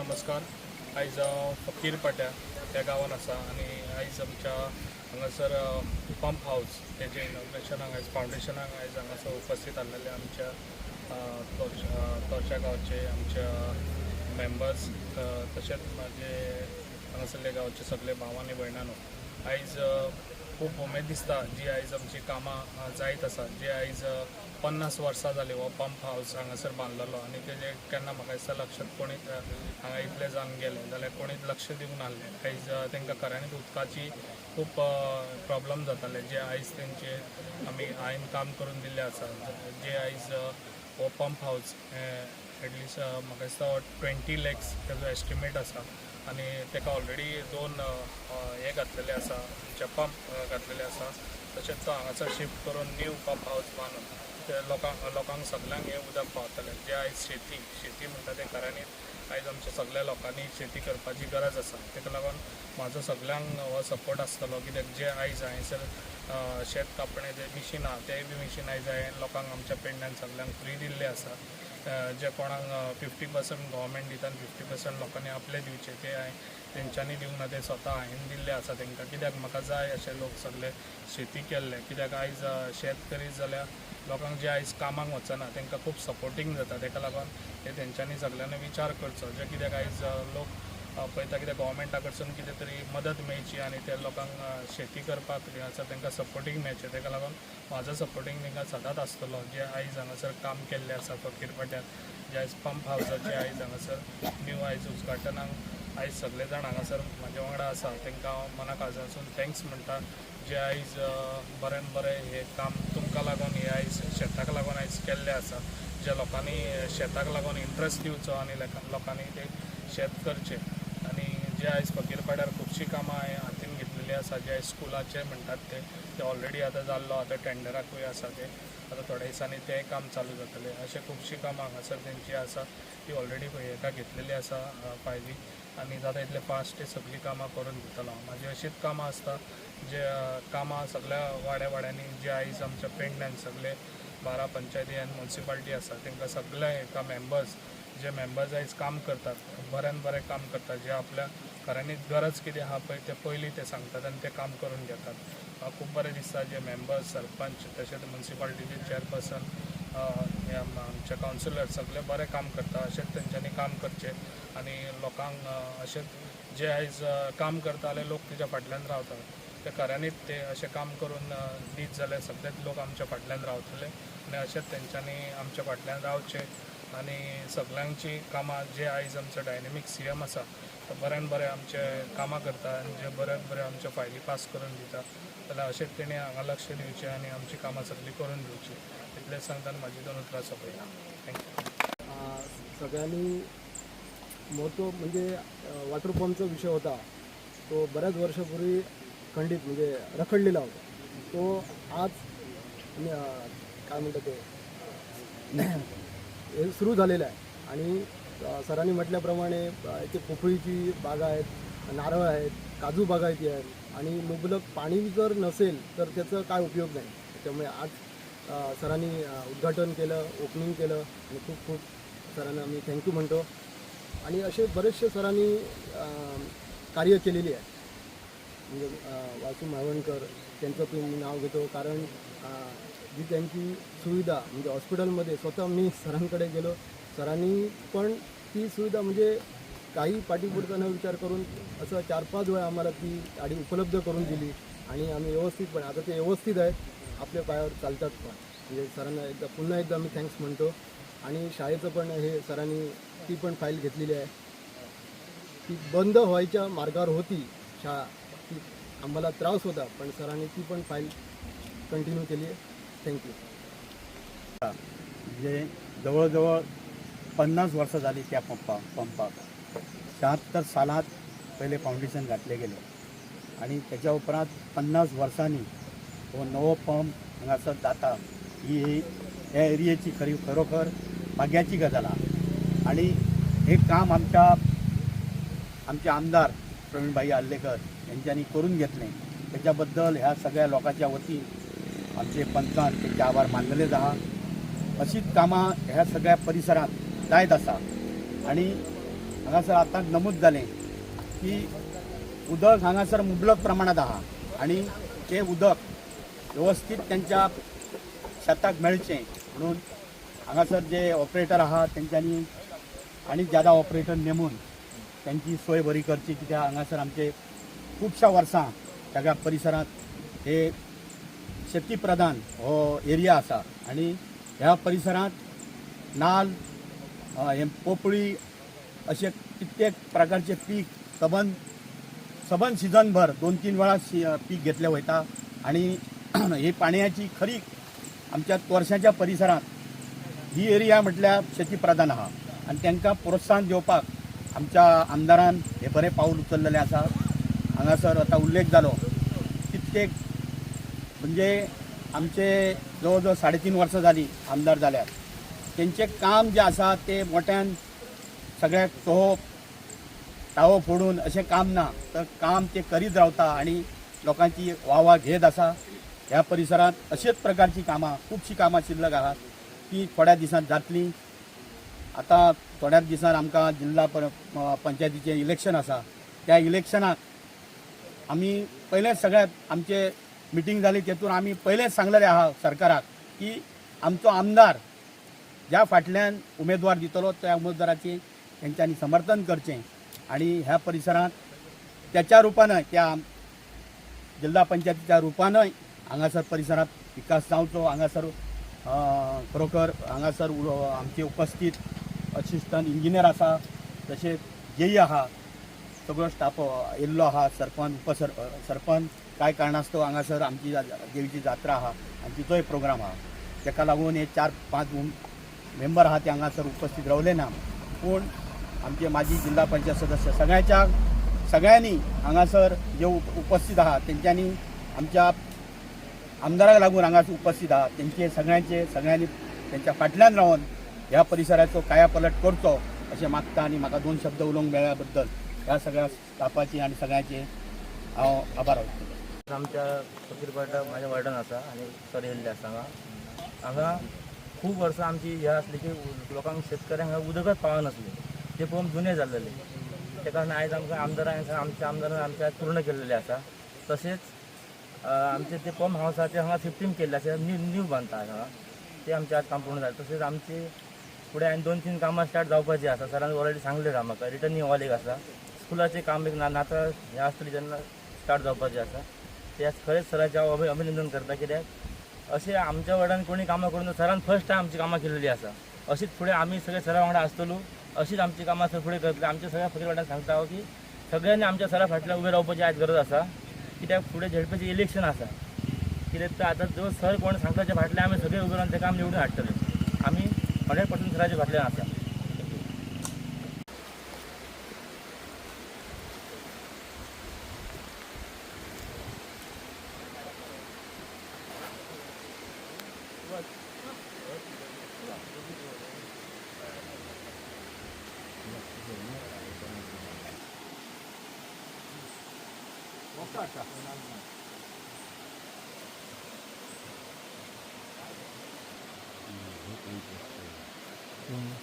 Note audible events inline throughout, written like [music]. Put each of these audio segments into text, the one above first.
नमस्कार. आयज हांव फकीर पाट्या त्या गांवांत आसा आनी आयज आमच्या हांगासर पंप हाऊस तेजें इनॉग्रेशन आयज फावंडेशनाक आयज हांगासर उपस्थित आसलेले आमच्या अ, गांवचे आमच्या मेंबर्स तशेंच म्हाजे हांगासरले गांवचे सगळे भाव आनी भयणानो आयज खूप खूब उमेद दिसता. जी आयज आमची कामां जायत आसा जी आयज पन्नास वर्सां जाली हो पंप हावस हांगासर बांदलेलो आनी तेजे केन्ना म्हाका दिसता लक्षांत कोणी हांगा इतले जावन गेले. जाल्यार कोणीच लक्ष दिवंक नासले आयज तेंकां तांकां खऱ्यांनीच उदकाची खूब प्रॉब्लम जाताले. जे आयज तेंचे आमी हांवें काम करून दिल्लें आसा जे आयज हो पंप हाऊस एटलिस्ट म्हाका दिसता ट्वेंटी लॅक्स तेजो एस्टिमेट आसा आनी ताका ऑलरेडी दोन हे घातलेले आसा आमचे पंप घातलेले आसा तशेंच तो हांगासर शिफ्ट करून न्यू पंप हावस बांदून ते लोकांक लोकांक सगल्यांक हे उदक पावतलें जे आयज शेती शेती म्हणटा ते खऱ्यांनीच आयज आमच्या सगळ्या लोकांनी शेती करपाची गरज आसा ताका लागून म्हाजो सगल्यांक हो सपोर्ट आसतलो कित्याक जे आयज हांयसर शेत कापणें जें मिशीन आहा तेंय बी मिशीन आयज हांवें लोकांक आमच्या पेडण्यान सगल्यांक फ्री दिल्लें आसा जे कोणाक फिफ्टी पर्संट गोवमेंट दिता आनी फिफ्टी पर्संट लोकांनी आपले दिवचे ते हांवें तेंच्यांनी दिवंक ना ते स्वता हांवें दिल्ले आसा तेंकां कित्याक म्हाका जाय अशे लोक सगळे शेती केल्ले. कित्याक आयज शेत करीत जाल्यार लोकांक जे आयज कामाक वचना तांकां खूब सपोर्टींग जाता. ताका लागून हे तेंच्यांनी सगळ्यांनी विचार करचो. जे कित्याक आयज लोक पळयता कित्याक गोवोरमेंटा कडसून कितें तरी मदत मेळची आनी ते लोकांक शेती करपाक जे आसा तांकां सपोर्टींग मेळचें ताका लागून म्हाजो सपोर्टींग तांकां सदांच आसतलो जे आयज हांगासर काम केल्लें आसा फकीर पाट्यार जे आयज पंप हावसाचे आयज हांगासर न्यू आयज उद्घाटनाक आयज सगळे जाण हांगासर म्हाजे वांगडा आसा. तांकां हांव मना काळजासून थँक्स म्हणटा जे आयज बरें बऱ्यान बरें हें काम तुमकां लागून हे आयज शेताक लागून आयज केल्लें आसा. ज्या लोकांनी शेताक लागून इंट्रस्ट दिवचो आनी लोकांनी ते शेत करचें. जे आयज फकीर पाड्यार खुबशीं कामां हांवें हातीन घेतलेलीं आसा जे आयज स्कुलाचे म्हणटात ते. ते ऑलरेडी आतां जाल्लो आतां टेंडराकूय आसा ते आतां थोड्या दिसांनी तेंय काम चालू जातलें अशें खुबशीं कामां हांगासर तेंची आसा ती ऑलरेडी हेका घेतलेली आसा अ, फायली आनी जाता इतले फास्ट ते सगळीं कामां करून दितलो हांव म्हाजी अशींच कामां आसता जे कामां सगळ्या वाड्या वाड्यांनी जे आयज आमच्या पेडण्यान सगळे बारा पंचायती आनी म्युन्सिपाल्टी आसा तांकां सगळे एका मेंबर्स जे मेंबर्स आयज काम करतात. बऱ्यान बरें काम करतात जे आपल्या खऱ्यांनीच गरज कितें आहा पळय ते पयलीं ते सांगतात आनी ते काम करून घेतात. म्हाका खूब बरें दिसता जे मेंबर्स सरपंच तशेंच म्युन्सिपाल्टीचे चेअरपर्सन हे आमचे कावन्सिलर सगळे बरें काम करता अशेंच तेंच्यांनी काम करचें. आनी लोकांक अ, अशेंच जे आयज काम करता जाल्यार लोक तेच्या फाटल्यान रावतात. ते खऱ्यांनीच ते अशें काम करून दीत जाल्यार सगळेच लोक आमच्या फाटल्यान रावतले. आनी अशेंच तेंच्यांनी आमच्या फाटल्यान रावचे. आनी सगल्यांची कामां जे आयज आमचो डायनेमीक सी एम आसा बऱ्यान बरें आमचे कामां करता आनी जे बऱ्यान बऱ्या आमचे फायली पास करून दिता जाल्यार अशेंच तेणी हांगा लक्ष दिवचें आनी आमची कामां सगळीं करून दिवची इतलेंच सांगताना म्हाजी दोन उतरां सोंपयता थँक्यू सगळ्यांनी मोठं म्हणजे वॉटर पंपचा विषय होता. तो बऱ्याच वर्षापूर्वी खंडित म्हणजे रखडलेला होता. तो आज काय म्हणतात ते [clears throat] हे सुरू झालेलं आहे. आणि सरांनी म्हटल्याप्रमाणे इथे पोफळीची बागा आहेत नारळ आहेत काजू बागायती आहेत. आणि मुबलक पाणी जर नसेल तर त्याचा काय उपयोग नाही. त्यामुळे आज सरांनी उद्घाटन केलं ओपनिंग केलं आणि खूप खूप सरांना मी थँक्यू म्हणतो. आणि असे बरेचसे सरांनी कार्य केलेली आहे. म्हणजे वासू माळवणकर त्यांचं पण मी नाव घेतो कारण जी त्यांची सुविधा म्हणजे हॉस्पिटलमध्ये स्वतः मी सरांकडे गेलो सरांनी पण ती सुविधा म्हणजे काही पाठीपुढचा न विचार करून असं चार पाच वेळा आम्हाला ती गाडी उपलब्ध करून दिली आणि आम्ही व्यवस्थितपणे आता ते व्यवस्थित आहेत आपल्या पायावर चालतात पण. म्हणजे सरांना एकदा पुन्हा एकदा मी थँक्स म्हणतो. आणि शाळेचं पण हे सरांनी ती पण फाईल घेतलेली आहे. ती बंद व्हायच्या मार्गावर होती. शाळा ती आम्हाला त्रास होता पण सरांनी ती पण फाईल कंटिन्यू केली आहे. थँक्यू जे जवळजवळ पन्नास वर्सां जाली त्या पंपा पंपाक शहात्तर सालांत पहिले फावंडेशन घातले गेले. आणि त्याच्या उपरांत पन्नास वर्सांनी हो नवो पंप हांगासर जाता ही हे एरियेची खरी खरोखर भाग्याची गजाल आहा. आणि हे काम आमच्या आमचे आमदार प्रवीणभाई आल्लेकर यांच्यांनी करून घेतले. त्याच्याबद्दल ह्या सगळ्या लोकांच्या वतीन आमचे पंचान तेचे आभार मानलेलेच आहा अशीच कामां ह्या सगळ्या परिसरात जायत आसा आणि हांगासर आतां नमूद जालें की उदक हांगासर मुबलक प्रमाणात आहा. आणि ते उदक व्यवस्थित त्यांच्या शेताक मेळचें. म्हणून हांगासर जे ऑपरेटर आहा तेंच्यांनी आनी ज्यादा ऑपरेटर नेमून त्यांची सोय बरी करची कित्याक हांगासर आमचे खुबश्या वर्सां सगळ्या परिसरांत हे शेती प्रधान हो एरिया आसा आणि ह्या परिसरांत नाल हे पोपळी असे कित्येक प्रकारचे पीक सबन सबन सिजनभर दोन तीन वेळा सी- पीक घेतले वयता आणि [clears throat] ही पाण्याची खरी आमच्या वर्षाच्या परिसरांत ही एरिया म्हटल्यार शेती प्रधान आहा आणि तांकां प्रोत्साहन दिवपाक आमच्या आमदारान हे बरें पाऊल उचललेलें आसा. हांगासर आतां उल्लेख जालो कित्येक म्हणजे आमचे जवळ जवळ साडेतीन वर्सां जाली आमदार जाल्यार तेंचें काम जें आसा तें मोठ्यान सगळ्याक तोप टावो फोडून अशें काम ना तर काम ते करीत रावता आनी लोकांची वावा घेत आसा ह्या परिसरांत अशेच प्रकारची कामां खुबशीं कामां शिल्लक आहात. ती थोड्या दिसांत जातलीं. आतां थोड्याच दिसांत आमकां जिल्हा पंचायतीचें इलेक्शन आसा त्या इलेक्शनाक आमी पयलेंच सगळ्यात आमचे मिटींग जाली तेतून आमी पयलेंच सांगलेलें आहा सरकाराक की आमचो आमदार ज्या फाटल्यान उमेदवार दितलो त्या उमेदवाराचे तेंच्यांनी समर्थन करचें. आणि ह्या परिसरांत त्याच्या रुपानय त्या जिल्हा पंचायतीच्या रुपानय हांगासर परिसरांत विकास जावचो. हांगासर खरोखर हांगासर आमचे उपस्थित असिस्टंट इंजिनियर आसा तशेंच जेई आहा सगळो स्टाफ येयल्लो आहा सरपंच उपसर सरपंच कांय कारणास्तव हांगासर आमची देवीची जात्रा आहा आनी तिचोय प्रोग्राम आहा ताका लागून हे चार पांच मेंबर आहात ते हांगासर उपस्थित रावले ना पूण आमचे माजी जिल्हा पंचायत सदस्य. सगळ्याच्या सगळ्यांनी हांगासर जे उपस्थित आहात तेंच्यांनी आमच्या आमदाराक लागून हांगासर उपस्थित आहात. तेंचे सगळ्यांचे सगळ्यांनी तेंच्या फाटल्यान रावन ह्या परिसराचो कायापलट करचो अशें मागता आनी म्हाका दोन शब्द उलोवंक मेळ्ळ्या बद्दल ह्या सगळ्या स्टाफाची आनी सगळ्यांचे हांव आभार व्यक्त आमच्या फकीरपाटा माझ्या वार्डान आसा आनी सर येयल्ले आसा हांगा हांगा खूब वर्सां आमची हे आसली की लोकांक शेतकऱ्यांक उदकच पावनासले ते पळोवन जुने जाल्लेले त्या कारण आयज आमकां आमदारान आमच्या आमदारान आमच्या पूर्ण केलेले आसा तशेंच आमचे ते पंप हाऊस आसा ते हांगा फिफ्टीन केल्ले आसा न्यू न्यू बांदता हांगा ते आमचे आज काम पूर्ण जालें तशेंच आमची फुडें आनी दोन तीन कामां स्टार्ट जावपाची आसा सरान ऑलरेडी सांगलें आहा म्हाका रिटर्निंग हॉल एक आसा स्कुलाचें काम एक ना नाताळ हें आसतली जेन्ना स्टार्ट जावपाचें आसा ते खरेंच सरांचे हांव अभिनंदन करता कित्याक अशें आमच्या वडान कोणी कामां करून सरान फर्स्ट टायम आमची कामां केलेली आसा अशीच फुडें आमी सगळे सरा वांगडा आसतलो अशीच आमची कामां सर फुडें करतले. आमच्या सगळ्या फुडें वांगडा सांगता हांव की सगळ्यांनी आमच्या सरा फाटल्यान उबे रावपाची आयज गरज आसा कित्याक फुडें झेडपेचें इलेक्शन आसा कित्याक तर आतां जो सर कोण सांगताच्या फाटल्यान आमी सगळे उबे रावन तेका आमी निवडून हाडटले आमी हंड्रेड पर्संट सराच्या फाटल्यान आसा 嗯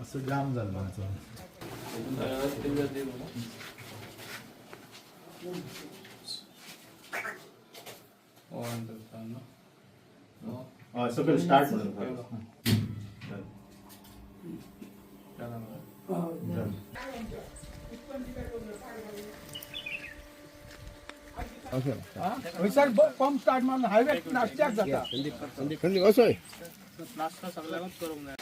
असं जाम झालं आमचं सगळं स्टार्ट म्हणून पंप स्टार्ट मारून हायवे नाश्त्याक जाता नाश्ता सगळ्यांनाच करूंक जाय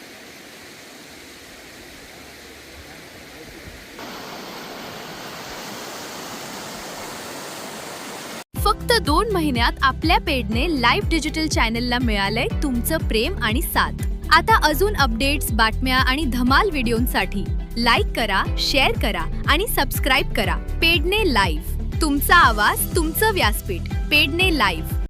फक्त दोन महिन्यात आपल्या पेडने लाईव्ह डिजिटल चॅनलला मिळालंय तुमचं प्रेम आणि साथ. आता अजून अपडेट्स बातम्या आणि धमाल व्हिडिओंसाठी लाईक करा शेअर करा आणि सबस्क्राईब करा. पेडणे लाईव्ह तुमचा आवाज तुमचं व्यासपीठ. पेडणे लाईव्ह.